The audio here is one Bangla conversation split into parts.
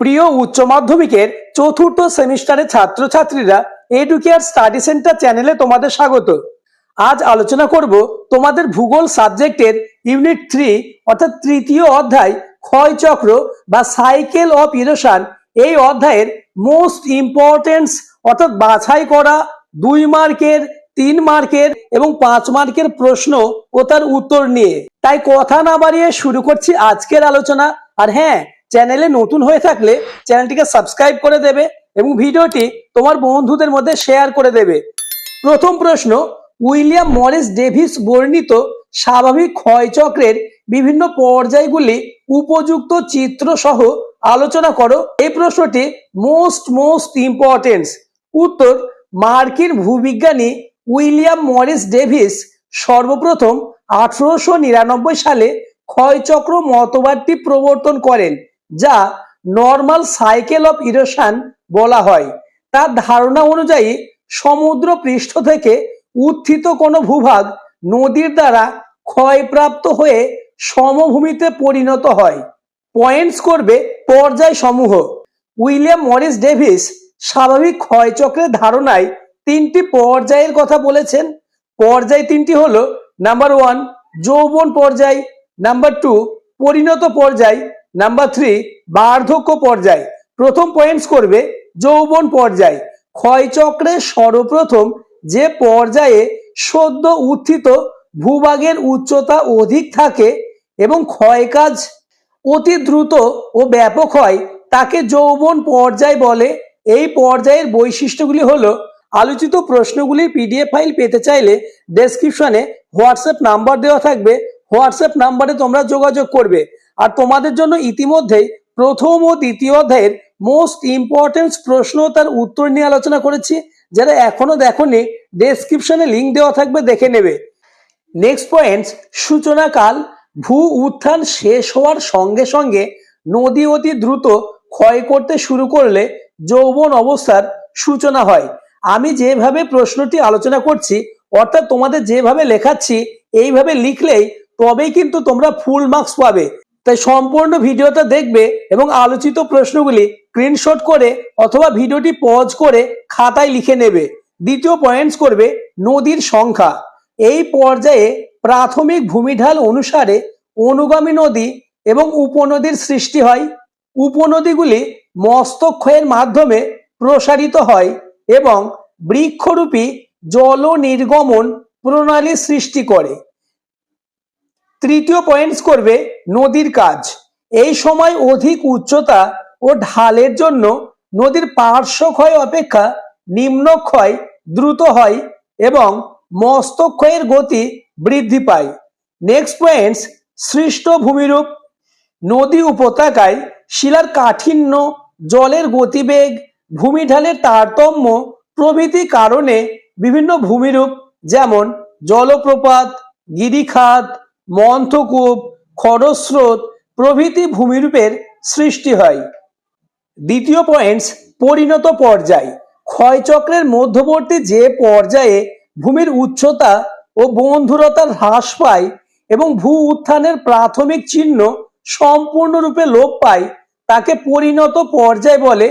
প্রিয় উচ্চ মাধ্যমিকের চতুর্থ সেমিস্টারের ছাত্রছাত্রীরা এডুকেয়ার স্টাডি সেন্টার চ্যানেলে তোমাদের স্বাগত। আজ আলোচনা করব তোমাদের ভূগোল সাবজেক্টের ইউনিট থ্রি অর্থাৎ তৃতীয় অধ্যায় ক্ষয়চক্র বা সাইকেল অফ ইরোশন। এই অধ্যায়ের মোস্ট ইম্পর্টেন্স অর্থাৎ বাছাই করা, দুই মার্কের, তিন মার্কের এবং পাঁচ মার্কের প্রশ্ন ও তার উত্তর নিয়ে। তাই কথা না বাড়িয়ে শুরু করছি আজকের আলোচনা। আর হ্যাঁ চ্যানেলে নতুন হয়ে থাকলে চ্যানেলটিকে সাবস্ক্রাইব করে দেবে এবং ভিডিওটি তোমার বন্ধুদের মধ্যে শেয়ার করে দেবে। প্রথম প্রশ্ন, উইলিয়াম মরিস ডেভিস বর্ণিত স্বাভাবিক ক্ষয়চক্রের বিভিন্ন পর্যায়গুলি উপযুক্ত চিত্র সহ আলোচনা করো। এই প্রশ্নটি মোস্ট মোস্ট ইম্পর্টেন্স উত্তর, মার্কিন ভূবিজ্ঞানী উইলিয়াম মরিস ডেভিস সর্বপ্রথম আঠারোশো নিরানব্বই সালে ক্ষয়চক্র মতবাদটি প্রবর্তন করেন। যা নর্মাল সাইকেল অফ ইরোশন বলা হয়। তার ধারণা অনুযায়ী সমুদ্র পৃষ্ঠ থেকে উত্থিত কোনো ভূভাগ নদীর দ্বারা ক্ষয়প্রাপ্ত হয়ে সমভূমিতে পরিণত হয়। পয়েন্টস করবে পর্যায় সমূহ উইলিয়াম মরিস ডেভিস স্বাভাবিক ক্ষয়চক্রের ধারণায় তিনটি পর্যায়ের কথা বলেছেন। পর্যায় তিনটি হলো নাম্বার ওয়ান যৌবন পর্যায় নাম্বার টু পরিণত পর্যায় নাম্বার থ্রি বার্ধক্য পর্যায়। প্রথম পয়েন্টস করবে, যৌবন পর্যায়। ক্ষয়চক্রের সর্বপ্রথম যে পর্যায়ে সদ্য উত্থিত ভূভাগের উচ্চতা অধিক থাকে এবং ক্ষয়কাজ অতি দ্রুত ও ব্যাপক হয়, তাকে যৌবন পর্যায় বলে। এই পর্যায়ের বৈশিষ্ট্যগুলি হলো, আলোচিত প্রশ্নগুলির পিডিএফ ফাইল পেতে চাইলে ডেসক্রিপশনে হোয়াটসঅ্যাপ নাম্বার দেওয়া থাকবে। হোয়াটসঅ্যাপ নাম্বারে তোমরা যোগাযোগ করবে। আর তোমাদের জন্য ইতিমধ্যেই প্রথম ও দ্বিতীয় অধ্যায়ের মোস্ট ইম্পর্টেন্স প্রশ্ন তার উত্তর নিয়ে আলোচনা করেছি, যারা এখনও দেখোনি ডেসক্রিপশনে লিঙ্ক দেওয়া থাকবে, দেখে নেবে। নেক্সট পয়েন্ট সূচনাকাল ভূ উত্থান শেষ হওয়ার সঙ্গে সঙ্গে নদী অতি দ্রুত ক্ষয় করতে শুরু করলে যৌবন অবস্থার সূচনা হয়। আমি যেভাবে প্রশ্নটি আলোচনা করছি, অর্থাৎ তোমাদের যেভাবে লেখাচ্ছি, এইভাবে লিখলেই তবেই কিন্তু তোমরা ফুল মার্কস পাবে। তাই সম্পূর্ণ ভিডিওটা দেখবে এবং আলোচিত প্রশ্নগুলি স্ক্রিনশট করে অথবা ভিডিওটি পজ করে খাতায় লিখে নেবে। দ্বিতীয় পয়েন্টস করবে নদীর সংখ্যা। এই পর্যায়ে প্রাথমিক ভূমিঢাল অনুসারে অনুগামী নদী এবং উপনদীর সৃষ্টি হয়। উপনদীগুলি মস্তক্ষয়ের মাধ্যমে প্রসারিত হয় এবং বৃক্ষরূপী জল নির্গমন প্রণালী সৃষ্টি করে। তৃতীয় পয়েন্টস করবে নদীর কাজ। এই সময় অধিক উচ্চতা ও ঢালের জন্য নদীর পার্শ্বক্ষয় অপেক্ষা নিম্নক্ষয় দ্রুত হয় এবং মস্তক্ষয়ের গতি বৃদ্ধি পায়। নেক্সট পয়েন্টস সৃষ্ট ভূমিরূপ। নদী উপত্যকায় শিলার কাঠিন্য, জলের গতিবেগ ভূমি ঢালের তারতম্য প্রভৃতি কারণে বিভিন্ন ভূমিরূপ যেমন জলপ্রপাত, গিরিখাত মন্থকূপ, খরস্রোত প্রভৃতি ভূমিরূপের সৃষ্টি হয়। দ্বিতীয় পয়েন্টস পরিণত পর্যায়। ক্ষয়চক্রের মধ্যবর্তী যে পর্যায়ে ভূমির উচ্চতা ও বন্ধুরতার হ্রাস পায় এবং ভূ উত্থানের প্রাথমিক চিহ্ন সম্পূর্ণরূপে লোপ পায়, তাকে পরিণত পর্যায় বলে।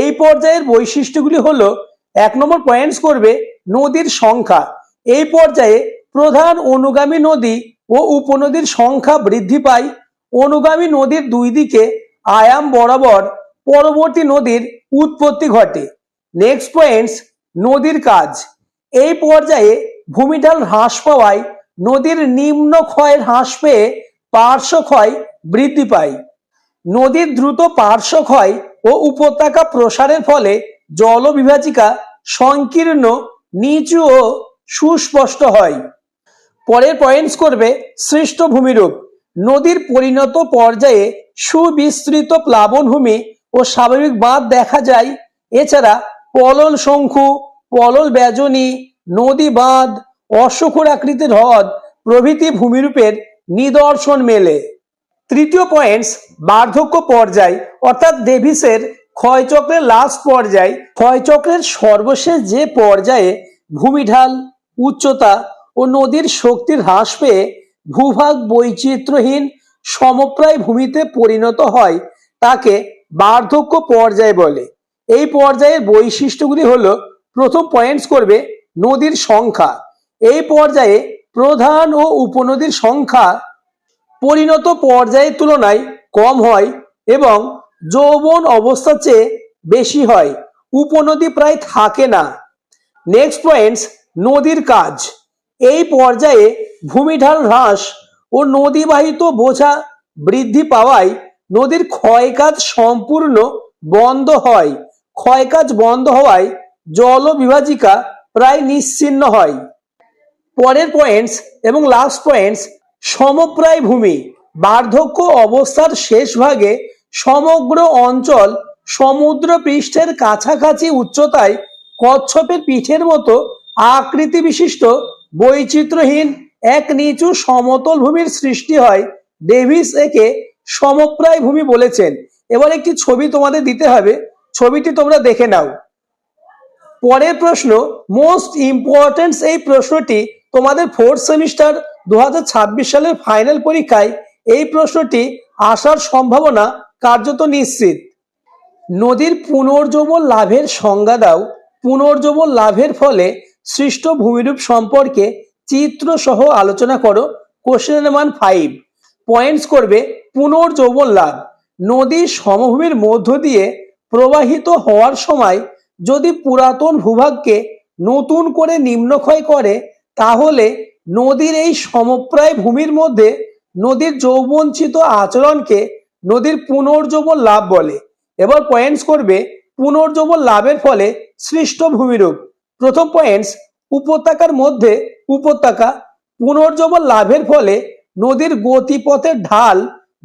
এই পর্যায়ের বৈশিষ্ট্যগুলি হলো, এক নম্বর পয়েন্টস করবে নদীর সংখ্যা। এই পর্যায়ে প্রধান অনুগামী নদী ও উপনদীর সংখ্যা বৃদ্ধি পায়। অনুগামী নদীর দুই দিকে আয়াম বরাবর পরবর্তী নদীর উৎপত্তি ঘটে। নেক্সট পয়েন্টস নদীর কাজ। এই পর্যায়ে ভূমিঢাল হ্রাস পাওয়ায় নদীর নিম্ন ক্ষয়ের হ্রাস পেয়ে পার্শ্ব ক্ষয় বৃদ্ধি পায়। নদীর দ্রুত পার্শ্ব ক্ষয় ও উপত্যকা প্রসারের ফলে জলবিভাজিকা সংকীর্ণ, নিচু ও সুস্পষ্ট হয়। পরের পয়েন্টস করবে সৃষ্ট ভূমিরূপ নদীর পরিণত পর্যায়ে সুবিস্তৃত প্লাবনভূমি ও স্বাভাবিক বাঁধ দেখা যায়। এছাড়া পলল শঙ্কু, পলল ব্যজনী, নদী বাঁধ অশ্বক্ষুর আকৃতির হ্রদ প্রভৃতি ভূমিরূপের নিদর্শন মেলে। তৃতীয় পয়েন্টস বার্ধক্য পর্যায়, অর্থাৎ ডেভিসের ক্ষয়চক্রের লাস্ট পর্যায়। ক্ষয়চক্রের সর্বশেষ যে পর্যায়ে ভূমিঢাল, উচ্চতা ও নদীর শক্তির হ্রাস পেয়ে ভূভাগ বৈচিত্র্যহীন সমপ্রায় ভূমিতে পরিণত হয় তাকে বার্ধক্য পর্যায় বলে। এই পর্যায়ের বৈশিষ্ট্যগুলি হল, প্রথম পয়েন্টস করবে নদীর সংখ্যা। এই পর্যায়ে প্রধান ও উপনদীর সংখ্যা পরিণত পর্যায়ের তুলনায় কম হয় এবং যৌবন অবস্থার চেয়ে বেশি হয়। উপনদী প্রায় থাকে না। নেক্সট পয়েন্টস নদীর কাজ। এই পর্যায়ে ভূমিঢাল হ্রাস ও নদীবাহিত বোঝা বৃদ্ধি পাওয়ায় নদীর ক্ষয়কাজ সম্পূর্ণ বন্ধ হয়। ক্ষয়কাজ বন্ধ হওয়ায় জল বিভাজিকা প্রায় নিশ্চিন্ন হয়। পরের পয়েন্টস এবং লাস্ট পয়েন্টস সমপ্রায় ভূমি, বার্ধক্য অবস্থার শেষ ভাগে সমগ্র অঞ্চল সমুদ্র পৃষ্ঠের কাছাকাছি উচ্চতায় কচ্ছপের পিঠের মতো আকৃতি বিশিষ্ট বৈচিত্র্যহীন এক নিচু সমতল ভূমির সৃষ্টি হয়। ডেভিস একে সমপ্রায় ভূমি বলেছেন। এবার একটি ছবি তোমাদের দিতে হবে। ছবিটি তোমরা দেখে নাও। পরের প্রশ্ন মোস্ট ইম্পর্টেন্স এই প্রশ্নটি তোমাদের ফোর্থ সেমিস্টার দু হাজার ছাব্বিশ সালের ফাইনাল পরীক্ষায় এই প্রশ্নটি আসার সম্ভাবনা কার্যত নিশ্চিত। নদীর পুনর্জীবন লাভের সংজ্ঞা দাও। পুনর্জীবন লাভের ফলে সৃষ্ট ভূমিরূপ সম্পর্কে চিত্র সহ আলোচনা করো। কোশ্চেন মান ফাইভ পয়েন্টস করবে পুনর্যৌবন লাভ। নদীর সমভূমির মধ্য দিয়ে প্রবাহিত হওয়ার সময় যদি পুরাতন ভূভাগকে নতুন করে নিম্নক্ষয় করে, তাহলে নদীর এই সমপ্রায় ভূমির মধ্যে নদীর যৌবঞ্চিত আচরণকে নদীর পুনর্যৌবন লাভ বলে। এবার পয়েন্টস করবে পুনর্যৌবন লাভের ফলে সৃষ্ট ভূমিরূপ প্রথম পয়েন্টস উপত্যকার মধ্যে উপত্যকা পুনর্যৌবন লাভের ফলে নদীর গতিপথের ঢাল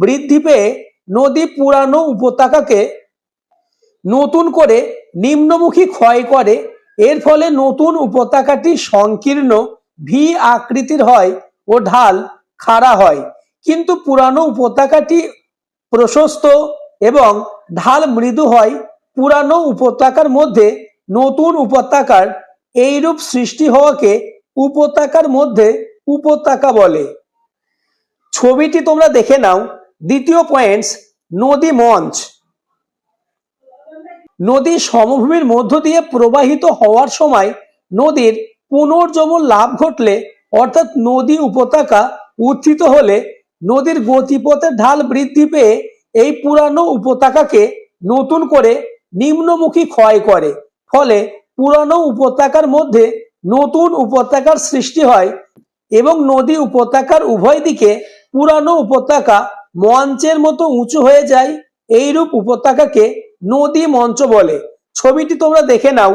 বৃদ্ধি পেয়ে নদী পুরানো উপত্যকাকে নতুন করে নিম্নমুখী ক্ষয় করে। এর ফলে নতুন উপত্যকাটি সংকীর্ণ, ভি আকৃতির হয় ও ঢাল খাড়া হয়। কিন্তু পুরানো উপত্যকাটি প্রশস্ত এবং ঢাল মৃদু হয়। পুরানো উপত্যকার মধ্যে নতুন উপত্যকার এইরূপ সৃষ্টি হওয়াকে উপত্যকার মধ্যে উপত্যকা বলে। ছবিটি তোমরা দেখে নাও। দ্বিতীয় পয়েন্টস নদী মঞ্চ। নদী সমভূমির মধ্য দিয়ে প্রবাহিত হওয়ার সময় নদীর পুনর্জীবন লাভ ঘটলে, অর্থাৎ নদী উপত্যকা উত্থিত হলে নদীর গতিপথের ঢাল বৃদ্ধি পেয়ে এই পুরানো উপত্যকাকে নতুন করে নিম্নমুখী ক্ষয় করে। ফলে পুরানো উপত্যকার মধ্যে নতুন উপত্যকার সৃষ্টি হয় এবং নদী উপত্যকার উভয় দিকে পুরানো উপত্যকা মঞ্চের মতো উঁচু হয়ে যায়। এইরূপ উপত্যকাকে নদী মঞ্চ বলে। ছবিটি তোমরা দেখে নাও।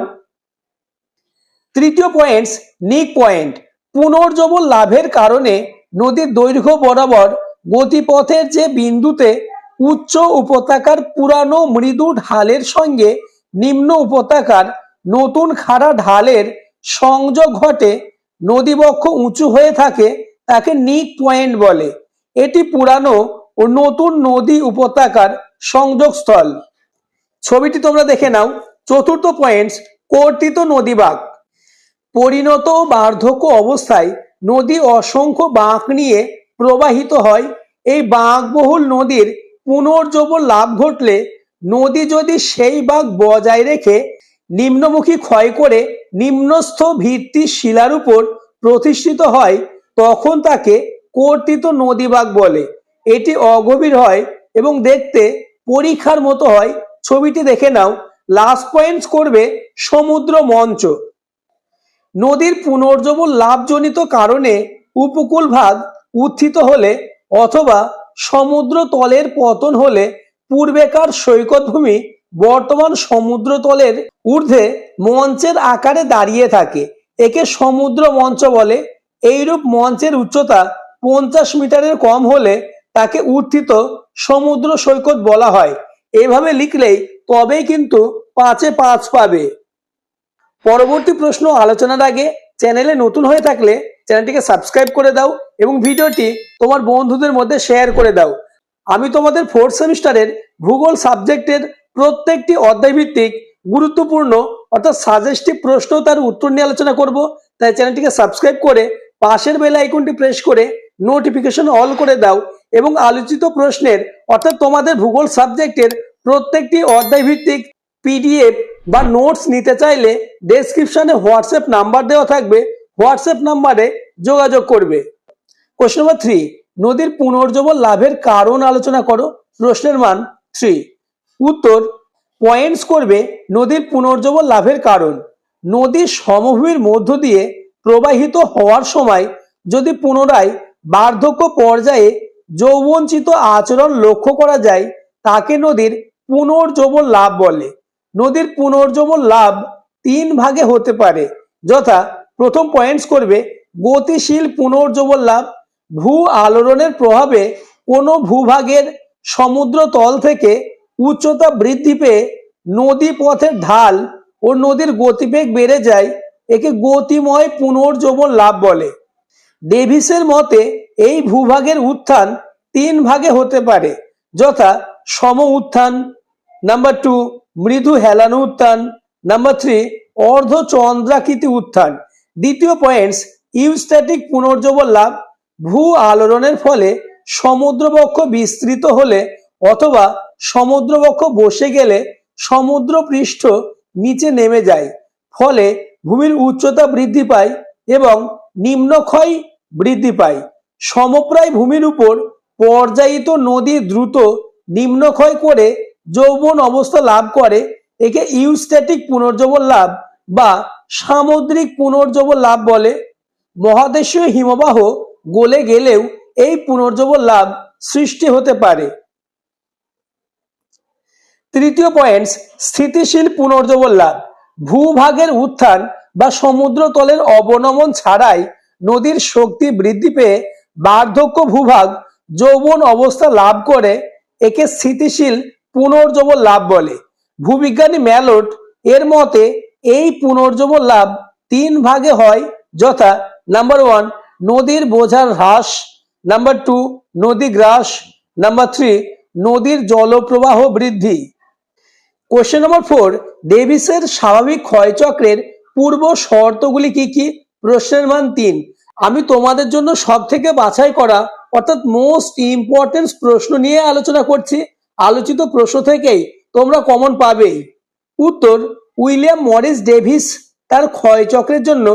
তৃতীয় পয়েন্টস নিক পয়েন্ট। পুনর্জবল লাভের কারণে নদীর দৈর্ঘ্য বরাবর গতিপথের যে বিন্দুতে উচ্চ উপত্যকার পুরানো মৃদু ঢালের সঙ্গে নিম্ন উপত্যকার নতুন খাড়া ঢালের সংযোগ ঘটে, নদীবক্ষ উঁচু হয়ে থাকে, তাকে নিক পয়েন্ট বলে। এটি পুরানো ও নতুন নদী উপত্যকার সংযোগস্থল। ছবিটি তোমরা দেখে নাও। চতুর্থ পয়েন্টস কর্তিত নদীবাগ। পরিণত বার্ধক্য অবস্থায় নদী অসংখ্য বাঁক নিয়ে প্রবাহিত হয়। এই বাঁকবহুল নদীর পুনর্জীবন লাভ ঘটলে নদী যদি সেই বাঘ বজায় রেখে নিম্নমুখী ক্ষয় করে নিম্নস্থ ভিত্তি শিলার উপর প্রতিষ্ঠিত হয়, তখন তাকে কর্তিত নদীবাগ বলে। এটি অগভীর হয় এবং দেখতে পরীক্ষার মতো হয়। ছবিটি দেখে নাও। লাস্ট পয়েন্টস করবে সমুদ্র মঞ্চ। নদীর পুনর্জীবন লাভজনিত কারণে উপকূল ভাগ উত্থিত হলে অথবা সমুদ্র তলের পতন হলে পূর্বেকার সৈকত ভূমি বর্তমান সমুদ্র তলের ঊর্ধ্বে মঞ্চের আকারে দাঁড়িয়ে থাকে। একে সমুদ্র মঞ্চ বলে। এইরূপ মঞ্চের উচ্চতা পঞ্চাশ মিটারের কম হলে তাকে উত্থিত সমুদ্র সৈকত বলা হয়। এভাবে লিখলেই তবেই কিন্তু পাঁচে পাঁচ পাবে। পরবর্তী প্রশ্ন আলোচনার আগে চ্যানেলে নতুন হয়ে থাকলে চ্যানেলটিকে সাবস্ক্রাইব করে দাও এবং ভিডিওটি তোমার বন্ধুদের মধ্যে শেয়ার করে দাও। আমি তোমাদের ফোর্থ সেমিস্টারের ভূগোল সাবজেক্টের প্রত্যেকটি অধ্যায়ভিত্তিক গুরুত্বপূর্ণ অর্থাৎ সাজেস্টিভ প্রশ্ন তার উত্তর নিয়ে আলোচনা করব। তাই চ্যানেলটিকে সাবস্ক্রাইব করে পাশের বেল আইকনটি প্রেস করে নোটিফিকেশন অল করে দাও এবং আলোচিত প্রশ্নের অর্থাৎ তোমাদের ভূগোল সাবজেক্টের প্রত্যেকটি অধ্যায় ভিত্তিক পিডিএফ বা নোটস নিতে চাইলে ডেসক্রিপশনে হোয়াটসঅ্যাপ নাম্বার দেওয়া থাকবে। হোয়াটসঅ্যাপ নাম্বারে যোগাযোগ করবে। কোশ্চেন নাম্বার থ্রি নদীর পুনর্জীবন লাভের কারণ আলোচনা করো। প্রশ্নের মান থ্রি উত্তর পয়েন্টস করবে নদীর পুনর্জীবন লাভের কারণ। নদীর সমভূমির মধ্য দিয়ে প্রবাহিত হওয়ার সময় যদি পুনরায় বার্ধক্য পর্যায়ে যৌবঞ্চিত আচরণ লক্ষ্য করা যায়, তাকে নদীর পুনর্জীবন লাভ বলে। নদীর পুনর্জীবন লাভ তিন ভাগে হতে পারে, যথা প্রথম পয়েন্টস করবে গতিশীল পুনর্জীবন লাভ ভূ আলোড়নের প্রভাবে কোনো ভূভাগের সমুদ্র তল থেকে উচ্চতা বৃদ্ধি পেয়ে নদী পথের ঢাল ও নদীর গতিবেগ বেড়ে যায়, একে গতিময় পুনর্জীবন লাভ বলে। ডেভিসের মতে, এই ভূভাগের উত্থান তিন ভাগে হতে পারে, যথা সম উত্থান, নাম্বার টু মৃদু হেলানো উত্থান, নাম্বার থ্রি অর্ধ চন্দ্রাকৃতি উত্থান। দ্বিতীয় পয়েন্টস, ইউস্ট্যাটিক পুনর্জীবন লাভ ভূ আলোড়নের ফলে সমুদ্রবক্ষ বিস্তৃত হলে অথবা সমুদ্রবক্ষ বসে গেলে সমুদ্র পৃষ্ঠ নিচে নেমে যায়, ফলে ভূমির উচ্চতা বৃদ্ধি পায় এবং নিম্নক্ষয় বৃদ্ধি পায়। সমপ্রায় ভূমির উপর পর্যায়িত নদী দ্রুত নিম্নক্ষয় করে যৌবন অবস্থা লাভ করে, একে ইউস্ট্যাটিক পুনর্জীবন লাভ বা সামুদ্রিক পুনর্জীবন লাভ বলে। মহাদেশীয় হিমবাহ গলে গেলেও এই পুনর্জীবন লাভ সৃষ্টি হতে পারে। তৃতীয় পয়েন্টস স্থিতিশীল পুনর্জীবন লাভ। ভূভাগের উত্থান বা সমুদ্রতলের অবনমন ছাড়াই নদীর শক্তি বৃদ্ধি পেয়ে বার্ধক্য ভূভাগ যৌবন অবস্থা লাভ করে, একে স্থিতিশীল পুনর্জীবন লাভ বলে। ভূবিজ্ঞানী ম্যালোট এর মতে, এই পুনর্জীবন লাভ তিন ভাগে হয়, যথা নাম্বার ওয়ান নদীর বোঝার হ্রাস নাম্বার টু নদী গ্রাস নাম্বার থ্রি নদীর জলপ্রবাহ বৃদ্ধি। কোশ্চেন নম্বর ফোর ডেভিসের স্বাভাবিক ক্ষয়চক্রের পূর্ব শর্তগুলি কি কি? প্রশ্নের মান তিন। আমি তোমাদের জন্য সব থেকে বাছাই করা, অর্থাৎ মোস্ট ইম্পর্টেন্ট প্রশ্ন নিয়ে আলোচনা করছি। আলোচিত প্রশ্ন থেকেই তোমরা কমন পাবেই উত্তর, উইলিয়াম মরিস ডেভিস তার ক্ষয়চক্রের জন্য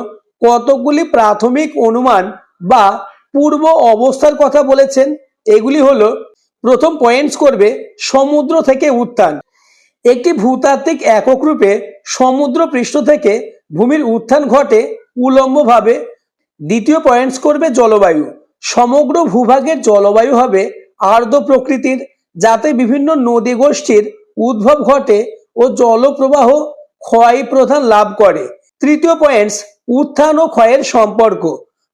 কতগুলি প্রাথমিক অনুমান বা পূর্ব অবস্থার কথা বলেছেন, এগুলি হলো, প্রথম পয়েন্টস করবে, সমুদ্র থেকে উত্থান। একটি ভূতাত্ত্বিক একক রূপে সমুদ্র পৃষ্ঠ থেকে ভূমির উত্থান ঘটে উলম্বভাবে। দ্বিতীয় পয়েন্টস করবে জলবায়ু। সমগ্র ভূভাগের জলবায়ু হবে আর্দ্র প্রকৃতির, যাতে বিভিন্ন নদী গোষ্ঠীর উদ্ভব ঘটে ও জলপ্রবাহ ক্ষয় প্রধান লাভ করে। তৃতীয় পয়েন্টস উত্থান ও ক্ষয়ের সম্পর্ক।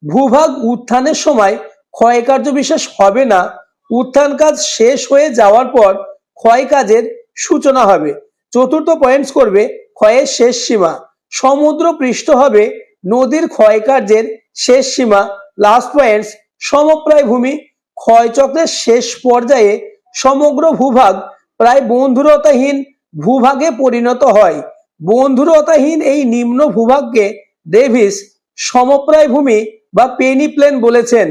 ভূভাগ উত্থানের সময় ক্ষয় কার্য বিশেষ হবে না। উত্থান কাজ শেষ হয়ে যাওয়ার পর ক্ষয় কাজের সূচনা হবে। চতুর্থ পয়েন্টস করবে ক্ষয়ের শেষ সীমা। সমুদ্র পৃষ্ঠ হবে নদীর ক্ষয়কার্যের শেষ সীমা। লাস্ট পয়েন্টস সমপ্রায় ভূমি ক্ষয়চক্রের শেষ পর্যায়ে সমগ্র ভূভাগ প্রায় বন্ধুরতাহীন ভূভাগে পরিণত হয়। বন্ধুরতাহীন এই নিম্ন ভূভাগকে ডেভিস সমপ্রায় ভূমি বা পেনি প্লেন বলেছেন।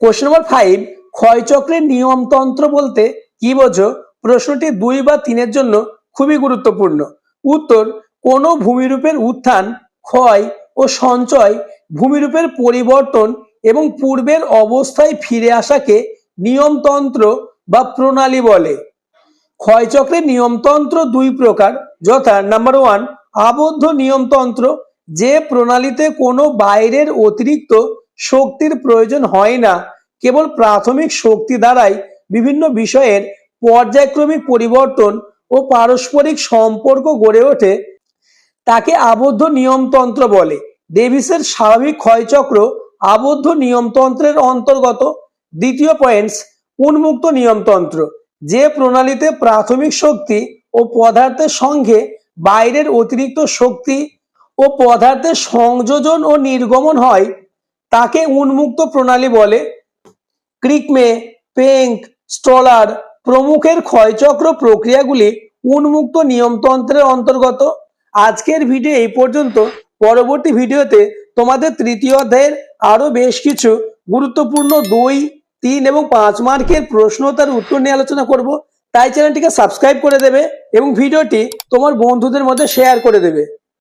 কোশ্চেন নম্বর ফাইভ ক্ষয়চক্রের নিয়মতন্ত্র বলতে কি বোঝো? প্রশ্নটি দুই বা তিনের জন্য খুবই গুরুত্বপূর্ণ। উত্তর, কোন ভূমিরূপের উত্থান, ক্ষয় ও সঞ্চয় ভূমিরূপের পরিবর্তন এবং পূর্বের অবস্থায় ফিরে আসাকে নিয়মতন্ত্র বা প্রণালী বলে। ক্ষয়চক্রের নিয়মতন্ত্র দুই প্রকার, যথা নাম্বার ওয়ান আবদ্ধ নিয়মতন্ত্র যে প্রণালীতে কোনো বাইরের অতিরিক্ত শক্তির প্রয়োজন হয় না, কেবল প্রাথমিক শক্তি দ্বারাই বিভিন্ন বিষয়ের পর্যায়ক্রমিক পরিবর্তন ও পারস্পরিক সম্পর্ক গড়ে ওঠে, তাকে আবদ্ধ নিয়মতন্ত্র বলে। ডেভিসের স্বাভাবিক ক্ষয়চক্র আবদ্ধ নিয়মতন্ত্রের অন্তর্গত। দ্বিতীয় পয়েন্টস, উন্মুক্ত নিয়মতন্ত্র। যে প্রণালীতে প্রাথমিক শক্তি ও পদার্থের সঙ্গে বাইরের অতিরিক্ত শক্তি ও পদার্থের সংযোজন ও নির্গমন হয়, তাকে উন্মুক্ত প্রণালী বলে। ক্রিকমে পেঙ্ক স্টলার প্রমুখের ক্ষয়চক্র প্রক্রিয়াগুলি উন্মুক্ত নিয়মতন্ত্রের অন্তর্গত। আজকের ভিডিও এই পর্যন্ত। পরবর্তী ভিডিওতে তোমাদের তৃতীয় অধ্যায়ের আরও বেশ কিছু গুরুত্বপূর্ণ দুই, তিন এবং পাঁচ মার্কের প্রশ্ন তার উত্তর নিয়ে আলোচনা করব। তাই চ্যানেলটিকে সাবস্ক্রাইব করে দেবে এবং ভিডিওটি তোমার বন্ধুদের মধ্যে শেয়ার করে দেবে।